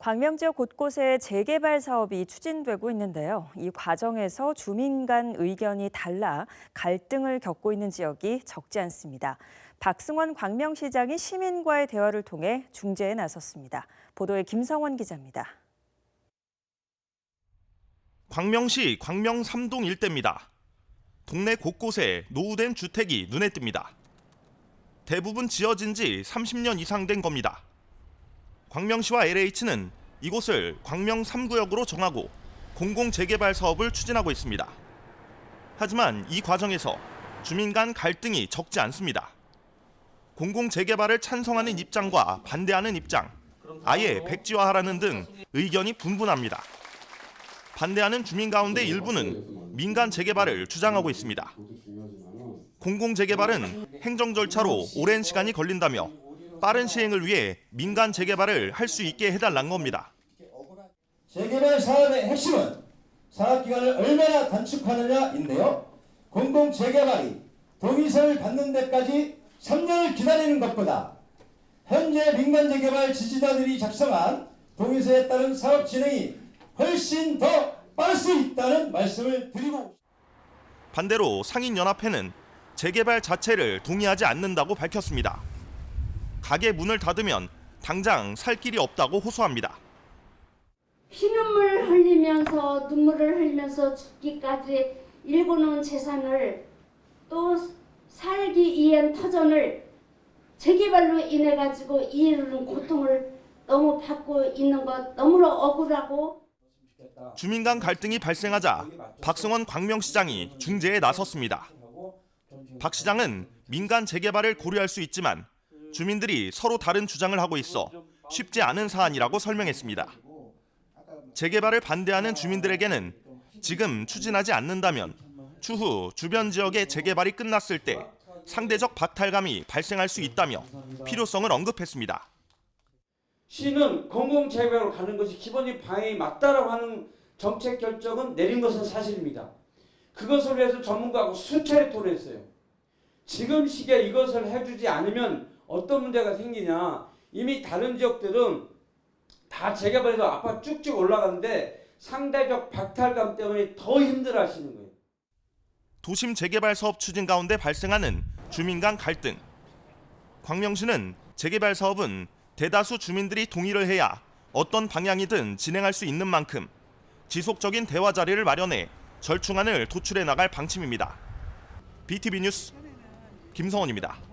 광명 지역 곳곳에 재개발 사업이 추진되고 있는데요. 이 과정에서 주민 간 의견이 달라 갈등을 겪고 있는 지역이 적지 않습니다. 박승원 광명시장이 시민과의 대화를 통해 중재에 나섰습니다. 보도에 김성원 기자입니다. 광명시 광명 3동 일대입니다. 동네 곳곳에 노후된 주택이 눈에 띕니다. 대부분 지어진 지 30년 이상 된 겁니다. 광명시와 LH는 이곳을 광명 3구역으로 정하고 공공 재개발 사업을 추진하고 있습니다. 하지만 이 과정에서 주민 간 갈등이 적지 않습니다. 공공 재개발을 찬성하는 입장과 반대하는 입장, 아예 백지화하라는 등 의견이 분분합니다. 반대하는 주민 가운데 일부는 민간 재개발을 주장하고 있습니다. 공공 재개발은 행정 절차로 오랜 시간이 걸린다며 빠른 시행을 위해 민간 재개발을 할 수 있게 해달란 겁니다. 재개발 사업의 핵심은 사업 기간을 얼마나 단축하느냐인데요. 공공 재개발이 동의서를 받는 데까지 3년을 기다리는 것보다 현재 민간 재개발 지지자들이 작성한 동의서에 따른 사업 진행이 훨씬 더 빠를 수 있다는 말씀을 드리고 반대로 상인연합회는 재개발 자체를 동의하지 않는다고 밝혔습니다. 가게 문을 닫으면 당장 살 길이 없다고 호소합니다. 피눈물 흘리면서 눈물을 흘리면서 죽기까지 일궈놓은 재산을 또 살기 위한 터전을 재개발로 인해 가지고 이르는 고통을 너무 받고 있는 것 너무나 억울하고 주민 간 갈등이 발생하자 박승원 광명시장이 중재에 나섰습니다. 박 시장은 민간 재개발을 고려할 수 있지만 주민들이 서로 다른 주장을 하고 있어 쉽지 않은 사안이라고 설명했습니다. 재개발을 반대하는 주민들에게는 지금 추진하지 않는다면 추후 주변 지역의 재개발이 끝났을 때 상대적 박탈감이 발생할 수 있다며 필요성을 언급했습니다. 시는 공공재개발로 가는 것이 기본적인 방향이 맞다라고 하는 정책 결정은 내린 것은 사실입니다. 그것을 위해서 전문가하고 수차례 토론했어요. 지금 시기에 이것을 해주지 않으면 어떤 문제가 생기냐. 이미 다른 지역들은 다 재개발해서 아파트 쭉쭉 올라가는데 상대적 박탈감 때문에 더 힘들어 하시는 거예요. 도심 재개발 사업 추진 가운데 발생하는 주민 간 갈등. 광명시는 재개발 사업은 대다수 주민들이 동의를 해야 어떤 방향이든 진행할 수 있는 만큼 지속적인 대화 자리를 마련해 절충안을 도출해 나갈 방침입니다. BTV 뉴스 김성원입니다.